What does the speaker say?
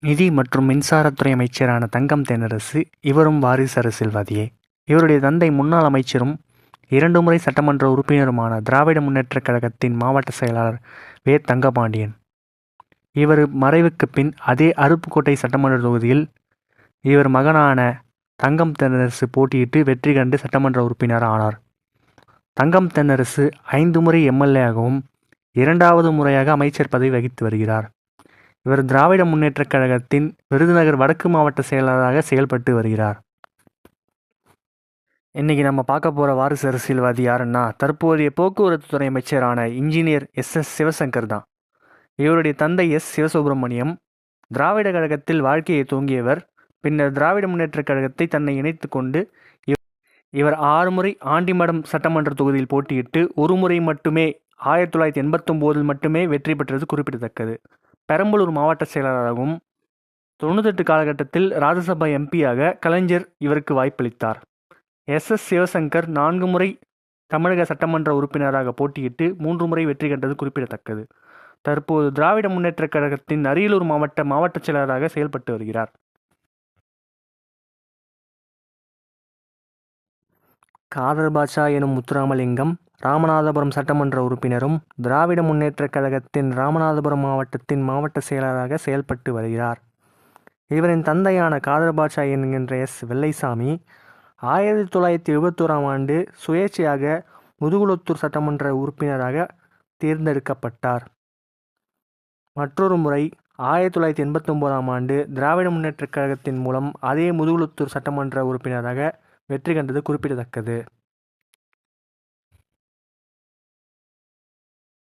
நிதி மற்றும் மின்சாரத்துறை அமைச்சரான தங்கம் தென்னரசு இவரும் வாரிசு அரசியல்வாதியே. இவருடைய தந்தை முன்னாள் அமைச்சரும் இரண்டு முறை சட்டமன்ற உறுப்பினருமான திராவிட முன்னேற்றக் கழகத்தின் மாவட்ட செயலாளர் வே. தங்கபாண்டியன். இவர் மறைவுக்கு பின் அதே அருப்புக்கோட்டை சட்டமன்ற தொகுதியில் இவர் மகனான தங்கம் தென்னரசு போட்டியிட்டு வெற்றி கண்டு சட்டமன்ற உறுப்பினர் ஆனார். தங்கம் தென்னரசு ஐந்து முறை எம்எல்ஏ-ஆகவும் இரண்டாவது முறையாக அமைச்சர் பதவி வகித்து வருகிறார். இவர் திராவிட முன்னேற்றக் கழகத்தின் விருதுநகர் வடக்கு மாவட்ட செயலாளராக செயல்பட்டு வருகிறார். இன்றைக்கி நம்ம பார்க்க போகிற வாரிசு அரசியல்வாதி யாருன்னா தற்போதைய போக்குவரத்து துறை அமைச்சரான இன்ஜினியர் எஸ். எஸ். சிவசங்கர் தான். இவருடைய தந்தை எஸ். சிவசுப்பிரமணியம் திராவிட கழகத்தில் வாழ்க்கையை துவங்கியவர் பின்னர் திராவிட முன்னேற்றக் கழகத்தை தன்னை இணைத்து கொண்டு இவர் ஆறு முறை ஆண்டிமடம் சட்டமன்ற தொகுதியில் போட்டியிட்டு ஒரு முறை மட்டுமே ஆயிரத்தி தொள்ளாயிரத்தி எண்பத்தொம்போதில் மட்டுமே வெற்றி பெற்றது குறிப்பிடத்தக்கது. பெரம்பலூர் மாவட்ட செயலாளராகவும் தொண்ணூத்தெட்டு காலகட்டத்தில் ராஜ்யசபா எம்பியாக கலைஞர் இவருக்கு வாய்ப்பளித்தார். எஸ். எஸ். சிவசங்கர் நான்கு முறை தமிழக சட்டமன்ற உறுப்பினராக போட்டியிட்டு மூன்று முறை வெற்றி கண்டது குறிப்பிடத்தக்கது. தற்போது திராவிட முன்னேற்றக் கழகத்தின் அரியலூர் மாவட்ட மாவட்ட செயலராக செயல்பட்டு வருகிறார். காதர் பாட்சா எனும் முத்துராமலிங்கம் ராமநாதபுரம் சட்டமன்ற உறுப்பினரும் திராவிட முன்னேற்றக் கழகத்தின் ராமநாதபுரம் மாவட்டத்தின் மாவட்ட செயலராக செயல்பட்டு வருகிறார். இவரின் தந்தையான காதர்பாட்சா என்கின்ற எஸ். வெள்ளைசாமி ஆயிரத்தி தொள்ளாயிரத்தி எழுபத்தோராம் ஆண்டு சுயேட்சையாக முதுகுளத்தூர் சட்டமன்ற உறுப்பினராக தேர்ந்தெடுக்கப்பட்டார். மற்றொரு முறை ஆயிரத்தி தொள்ளாயிரத்தி எண்பத்தொம்போதாம் ஆண்டு திராவிட முன்னேற்றக் கழகத்தின் மூலம் அதே முதுகுளத்தூர் சட்டமன்ற உறுப்பினராக வெற்றி கண்டது குறிப்பிடத்தக்கது.